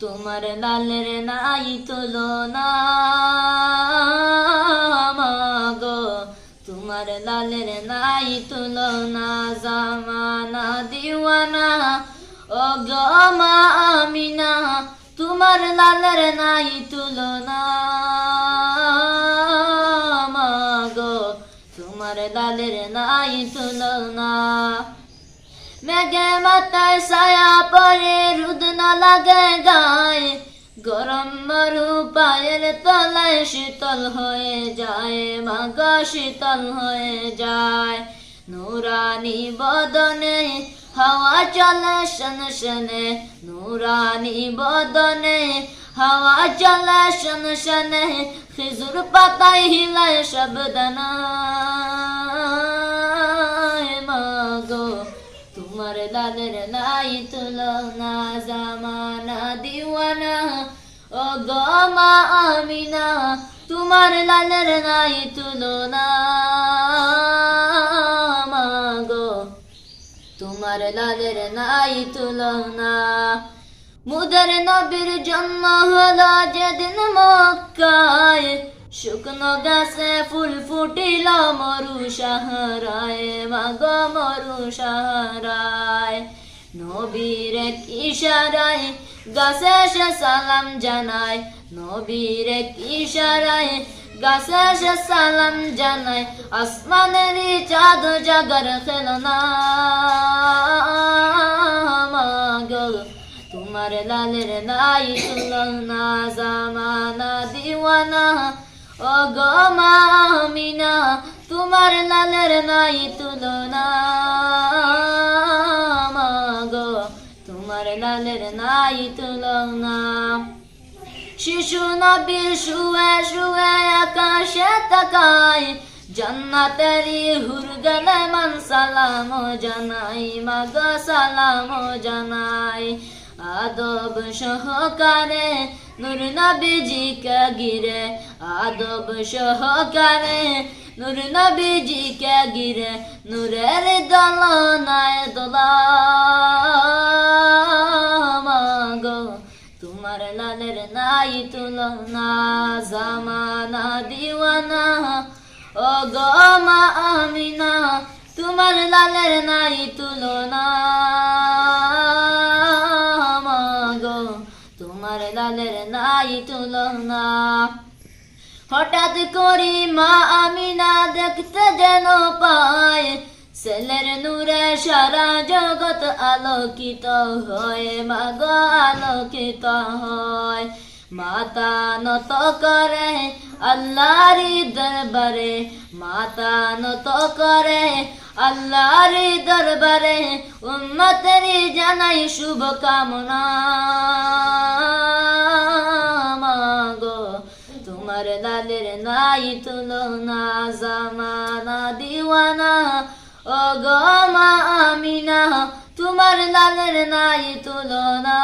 তোমার লালের নাই তুলনা গো তোমার লালের নাই তুলনা জামানা দিওয়ানা ও গো মা আমিনা তোমার লালের নাই তুলনা তোমার লালের নাই তুলনা মেঘে মাথায় ছায়া পরে রুদ না লাগে গায়ে গরম মরু পায়ের তলায় শীতল হয়ে যায় মাগ শীতল হয়ে যায় নুরানি বদনে হাওয়া চলে শন শনে নুরানি বদনে হাওয়া চলে শন শনে খিজুর পাতায় হিলায় শব্দনা তোমার লালের নাই তুলনা জামানা দিওয়ানা ও গো মা আমিনা তোমার লালের নাই তুলনা মাগো তোমার লালের নাই তুলনা মুদের নবীর জন্ম হলো মক্কায় শুকনো গাছে ফুল ফুটিল মরু সাহারায়, মাগ মরু সাহারায়। নবীর ইশারায় গাছে সে সালাম জানায়, নবীর ইশারায় গাছে সে সালাম জানায়, আসমানের চাঁদ জাগর খেলনা। মাগো, তোমার লালের নাই তুলনা, জামানা, দিওয়ানা ও গো মামিনা তোমার লালের নাই তুলনা। মাগো তোমার লালের নাই তুলনা। শিশু নবী শুয়ে শুয়ে আকাশে তাকায়, জান্নাতেরি হুর গলে মান সালাম জানাই মাগ সালাম জানাই। আদব সহকারে নূর নবীজি গিরে আদব সহকারে নূর নবীজি কে গিরে নূরের দলনায় দোলা তোমার লালের নাই তুলনা, জামানা দিওয়ানা। ও গো মা আমিনা, তোমার লালের নাই তুলনা। তুলনা হঠাৎ করি মা আমিনা দেখতে যেন পায়। ছেলের নূরে সারা জগৎ আলোকিত হয়, মাগ আলোকিত হয়। মাতা নত করে আল্লাহরি দরবারে, মাতা নত করে আল্লাহরি দরবারে, উম্মতেরি জানাই শুভ কামনা লালের নাই তুলনা জামানা দিওয়ানা ও গো মা আমিনা তোমার লালের নাই তুলনা